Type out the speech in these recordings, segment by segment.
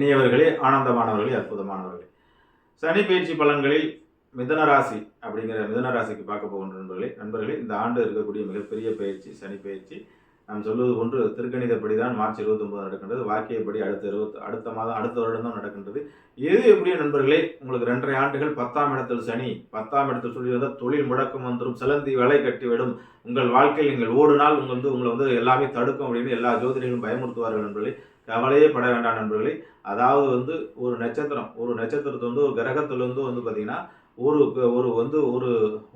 இனியவர்களே ஆனந்தமானவர்களே அற்புதமானவர்களே. சனி பயிற்சி பலன்களில் மிதன ராசி அப்படிங்கிற மிதன ராசிக்கு பார்க்க போகின்ற நண்பர்களே நண்பர்களே இந்த ஆண்டு இருக்கக்கூடிய மிகப்பெரிய பயிற்சி சனி பயிற்சி நாம் சொல்வது ஒன்று திருக்கணிதப்படி தான் மார்ச் இருபத்தொன்பது நடக்கின்றது. வாக்கியப்படி அடுத்த இருபத்தி அடுத்த மாதம் அடுத்த வருடம் தான் நடக்கின்றது. எது எப்படியோ நண்பர்களே உங்களுக்கு ரெண்டரை ஆண்டுகள் பத்தாம் இடத்தில் சனி பத்தாம் இடத்தில் சொல்லி வந்தால் தொழில் முடக்கம் வந்துடும் சிலந்தி வலை கட்டிவிடும். உங்கள் வாழ்க்கையில் நீங்கள் ஓடுனால் உங்கள் வந்து உங்களை வந்து எல்லாமே தடுக்கும் அப்படின்னு எல்லா ஜோதிடர்களும் பயமுறுத்துவார்கள் நண்பர்களே. கவலையே பட வேண்டாம் நண்பர்களே. அதாவது வந்து ஒரு நட்சத்திரம் ஒரு நட்சத்திரத்தை வந்து ஒரு கிரகத்திலிருந்து வந்து வந்து பார்த்தீங்கன்னா ஒரு ஒரு வந்து ஒரு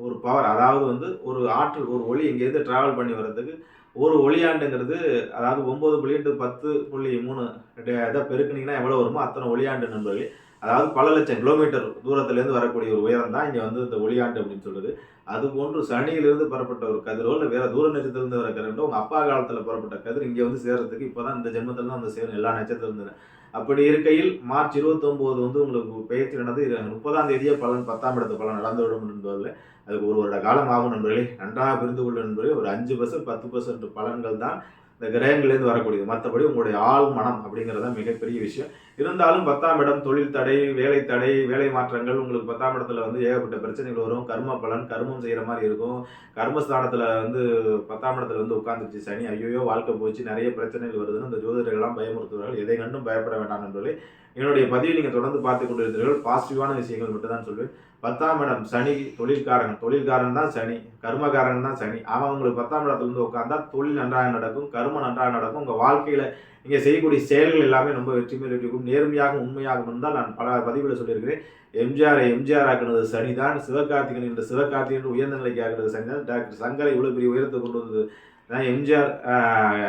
ஒரு பவர் அதாவது வந்து ஒரு ஆற்றல் ஒரு ஒளி இங்கேருந்து ட்ராவல் பண்ணி வர்றதுக்கு ஒரு ஒளியாண்டுங்கிறது அதாவது ஒம்பது புள்ளி இன்ட்டு பத்து புள்ளி மூணு இதை பெருக்குனீங்கன்னா எவ்வளோ வருமோ அத்தனை ஒளியாண்டு நண்பர்களே. அதாவது பல லட்சம் கிலோமீட்டர் தூரத்துலேருந்து வரக்கூடிய ஒரு உயரம் தான் இங்கே வந்து இந்த ஒளியாண்டு அப்படின்னு சொல்லுது அது போன்று சனியிலிருந்து புறப்பட்ட ஒரு கதிரோ இல்லை வேற தூர நட்சத்திரத்திலிருந்து வர கதிரோ உங்கள் அப்பா காலத்தில் புறப்பட்ட கதிர் இங்கே வந்து சேர்றதுக்கு இப்போ தான் இந்த ஜென்மத்தில் தான் வந்து சேரும் எல்லா நட்சத்திரம் அப்படி இருக்கையில் மார்ச் 29 வந்து உங்களுக்கு பெயர்ச்சி நடந்து முப்பதாம் தேதியே பலன் பத்தாம் இடத்து பலன் நடந்துவிடும் என்பதில் அதுக்கு ஒரு வருட காலம் ஆகும் நண்பர்களே. நன்றாக புரிந்து கொள்ள நண்பர்களே. ஒரு அஞ்சு பர்சன்ட் பத்து பர்சன்ட் பலன்கள் தான் இந்த கிரகங்கள்லேருந்து வரக்கூடியது. மற்றபடி உங்களுடைய ஆள் மனம் அப்படிங்கிறது தான் மிகப்பெரிய விஷயம். இருந்தாலும் பத்தாம் இடம் தொழில் தடை வேலை தடை வேலை மாற்றங்கள் உங்களுக்கு பத்தாம் இடத்துல வந்து ஏகப்பட்ட பிரச்சனைகள் வரும். கர்ம பலன் கர்மம் செய்கிற மாதிரி இருக்கும். கர்மஸ்தானத்தில் வந்து பத்தாம் இடத்துல வந்து உட்காந்துருச்சு சனி. ஐயோயோ வாழ்க்கை போச்சு நிறைய பிரச்சனைகள் வருதுன்னு இந்த ஜோதிடர்கள்லாம் பயமுறுத்துவார்கள். எதை கண்டும் பயப்பட வேண்டாம் நண்பர்களே. என்னுடைய பதிவை நீங்கள் தொடர்ந்து பார்த்து கொண்டிருக்கிறீர்கள் பாசிட்டிவான விஷயங்கள் மட்டும் தான் சொல்வேன். பத்தாம் இடம் சனி தொழில்காரன். தொழில்காரன் தான் சனி. கர்மகாரன் தான் சனி. அவன் உங்களுக்கு பத்தாம் இடத்துல இருந்து உட்காந்தா தொழில் நன்றாக நடக்கும் கர்மம் நன்றாக நடக்கும். உங்கள் வாழ்க்கையில் நீங்கள் செய்யக்கூடிய செயல்கள் எல்லாமே ரொம்ப வெற்றி மேல் வெற்றிக்கும் நேர்மையாக உண்மையாகவும் இருந்தால் நான் பல பதிவில் சொல்லியிருக்கிறேன். எம்ஜிஆரை எம்ஜிஆர் ஆக்கினது சனிதான். சிவகார்த்திகன் என்ற சிவகார்த்திகன் உயர்ந்த நிலைக்கு ஆக்குனது சனிதான். டாக்டர் சங்கரை இவ்வளோ பெரிய உயரத்தை கொண்டு வந்தது எம்ஜிஆர்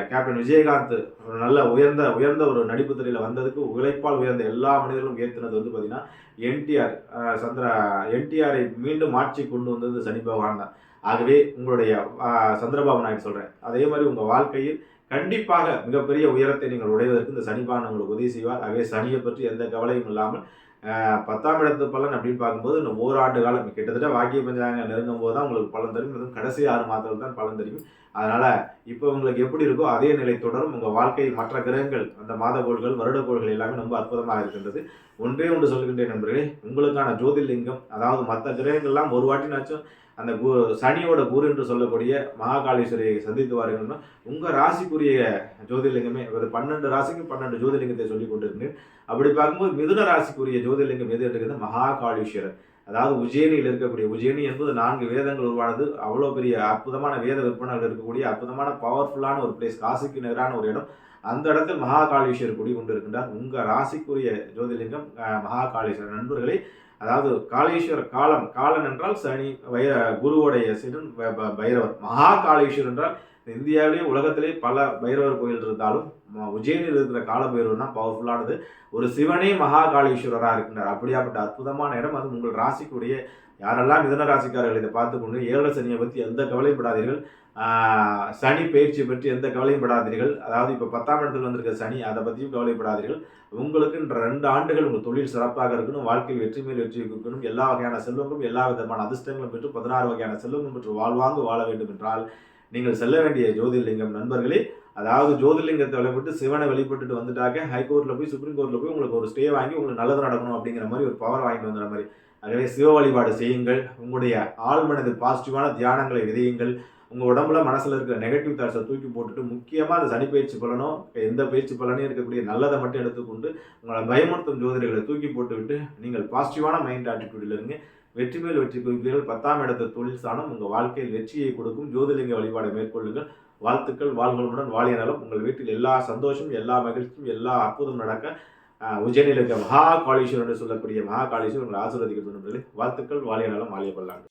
கேப்டன் விஜயகாந்த் ஒரு நல்ல உயர்ந்த உயர்ந்த ஒரு நடிப்பு துறையில் வந்ததுக்கு உழைப்பால் உயர்ந்த எல்லா மனிதர்களும் ஏற்றினது வந்து பார்த்திங்கன்னா என்டிஆர் சந்திரா என்டிஆரை மீண்டும் ஆட்சி கொண்டு வந்தது சனி பகவான் தான். ஆகவே உங்களுடைய சந்திரபாபு நாயுடு சொல்கிறேன் அதே மாதிரி உங்கள் வாழ்க்கையில் கண்டிப்பாக மிகப்பெரிய உயரத்தை நீங்கள் உடைவதற்கு இந்த சனிபான் உங்களுக்கு உதவி செய்வார். ஆகவே சனியை பற்றி எந்த கவலையும் இல்லாமல் பத்தாம் இடத்து பலன் அப்படின்னு பார்க்கும்போது இன்னும் ஓராண்டு காலம் கிட்டத்தட்ட வாக்கிய பஞ்சாங்க நெருங்கும் போது தான் உங்களுக்கு பலன் தெரியும் இதுவும் கடைசி ஆறு மாதத்தில் தான் பலன் தெரியும் அதனால இப்போ உங்களுக்கு எப்படி இருக்கோ அதே நிலை தொடரும். உங்கள் வாழ்க்கையில் மற்ற கிரகங்கள் அந்த மாத கோள்கள் வருட கோள்கள் எல்லாமே ரொம்ப அற்புதமாக இருக்கின்றது. ஒன்றே ஒன்று சொல்கின்றேன் நண்பர்களே உங்களுக்கான ஜோதிர்லிங்கம் அதாவது மற்ற கிரகங்கள்லாம் ஒரு வாட்டினாச்சும் அந்த கு சனியோட குரு என்று சொல்லக்கூடிய மகாகாளீஸ்வரியை சந்தித்து வாருங்கன்னா உங்கள் ராசிக்குரிய ஜோதிர்லிங்கமே ஒரு பன்னெண்டு ராசிக்கு பன்னெண்டு ஜோதிர்லிங்கத்தை சொல்லி கொண்டிருக்கிறேன். அப்படி பார்க்கும்போது மிதுன ராசிக்குரிய ஜோதிர்லிங்கம் எது இருக்கிறது மகாகாளீஸ்வரர். அதாவது உஜ்ஜயினியில் இருக்கக்கூடிய உஜ்ஜயினி என்பது நான்கு வேதங்கள் உருவானது. அவ்வளோ பெரிய அற்புதமான வேத விற்பனைகள் இருக்கக்கூடிய அற்புதமான பவர்ஃபுல்லான ஒரு பிளேஸ் காசிக்கு நிகரான ஒரு இடம். அந்த இடத்தில் மகாகாளீஸ்வரர் குடி கொண்டு இருக்கின்றார். உங்கள் ராசிக்குரிய ஜோதிலிங்கம் மகாகாளீஸ்வரர் நண்பர்களே அதாவது காளீஸ்வரர் காலம் காலன் என்றால் சனி வைர குருவோடைய சிடன் பைரவர். மகா காளீஸ்வரர் என்றால் இந்தியாவிலேயே உலகத்திலே பல பைரவர் கோயில் இருந்தாலும் ம- இருக்கிற கால பைரவர் தான் பவர்ஃபுல்லானது ஒரு சிவனே மகா காளீஸ்வரராக இருக்கின்றார். அப்படியாப்பட்ட அற்புதமான இடம். அது உங்கள் ராசிக்குரிய யாரெல்லாம் மிதன ராசிக்காரர்கள் இதை பார்த்துக்கொண்டு ஏழரை சனியை பற்றி எந்த கவலைப்படாதீர்கள் சனி பயிற்சி பற்றி எந்த கவலையும் படாதீர்கள். அதாவது இப்போ பத்தாம் இடத்துல வந்திருக்க சனி அதை பற்றியும் கவலைப்படாதீர்கள் உங்களுக்கு ரெண்டு ஆண்டுகள் உங்கள் தொழில் சிறப்பாக இருக்கணும் வாழ்க்கையில் வெற்றி மேல் வெற்றி இருக்கணும். எல்லா வகையான செல்வங்களும் எல்லா விதமான அதிர்ஷ்டங்களும் பெற்று பதினாறு வகையான செல்வங்களும் பெற்று வாழ்வாங்கு வாழ வேண்டும் என்றால் நீங்கள் செல்ல வேண்டிய ஜோதிர்லிங்கம் நண்பர்களே அதாவது ஜோதிர்லிங்கத்தை வழிபட்டு சிவனை வெளிப்பட்டுட்டு வந்துட்டாக்க ஹைகோர்ட்டில் போய் சுப்ரீம் கோர்ட்டில் போய் உங்களுக்கு ஒரு ஸ்டே வாங்கி உங்களுக்கு நல்லது நடக்கணும் அப்படிங்கிற மாதிரி ஒரு பவர் வாங்கிட்டு வந்துற மாதிரி. ஆகவே சிவ வழிபாடு செய்யுங்கள். உங்களுடைய ஆழ்மனது பாசிட்டிவான தியானங்களை விதையுங்கள். உங்கள் உடம்புல மனசில் இருக்கிற நெகட்டிவ் தாட்ஸை தூக்கி போட்டுட்டு முக்கியமாக அந்த சனி பயிற்சி பலனோ எந்த பயிற்சி பலனையும் இருக்கக்கூடிய நல்லதை மட்டும் எடுத்துக்கொண்டு உங்களை பயமுறுத்தும் ஜோதிடர்களை தூக்கி போட்டுவிட்டு நீங்கள் பாசிட்டிவான மைண்ட் ஆட்டிடியூடில் இருங்க. வெற்றி மேல் வெற்றி குவிப்பீர்கள் பத்தாம் இடத்து தொழில் சாணம் உங்கள் வாழ்க்கையில் வெற்றியை கொடுக்கும். ஜோதிலிங்க வழிபாடை மேற்கொள்ளுங்கள். வாழ்த்துக்கள் வாழ்களுடன் வாழிய நலம் உங்கள் வீட்டில் எல்லா சந்தோஷம் எல்லா மகிழ்ச்சியும் எல்லா அற்புதம் நடக்க உஜயனில் இருக்க மகா காளீஸ்வரன் என்று சொல்லக்கூடிய மகா காளீஸ்வரன் உங்களை ஆசீர்வதிக்க வாழ்த்துக்கள் வாழிய நலம் வாழிய கொள்ளாங்க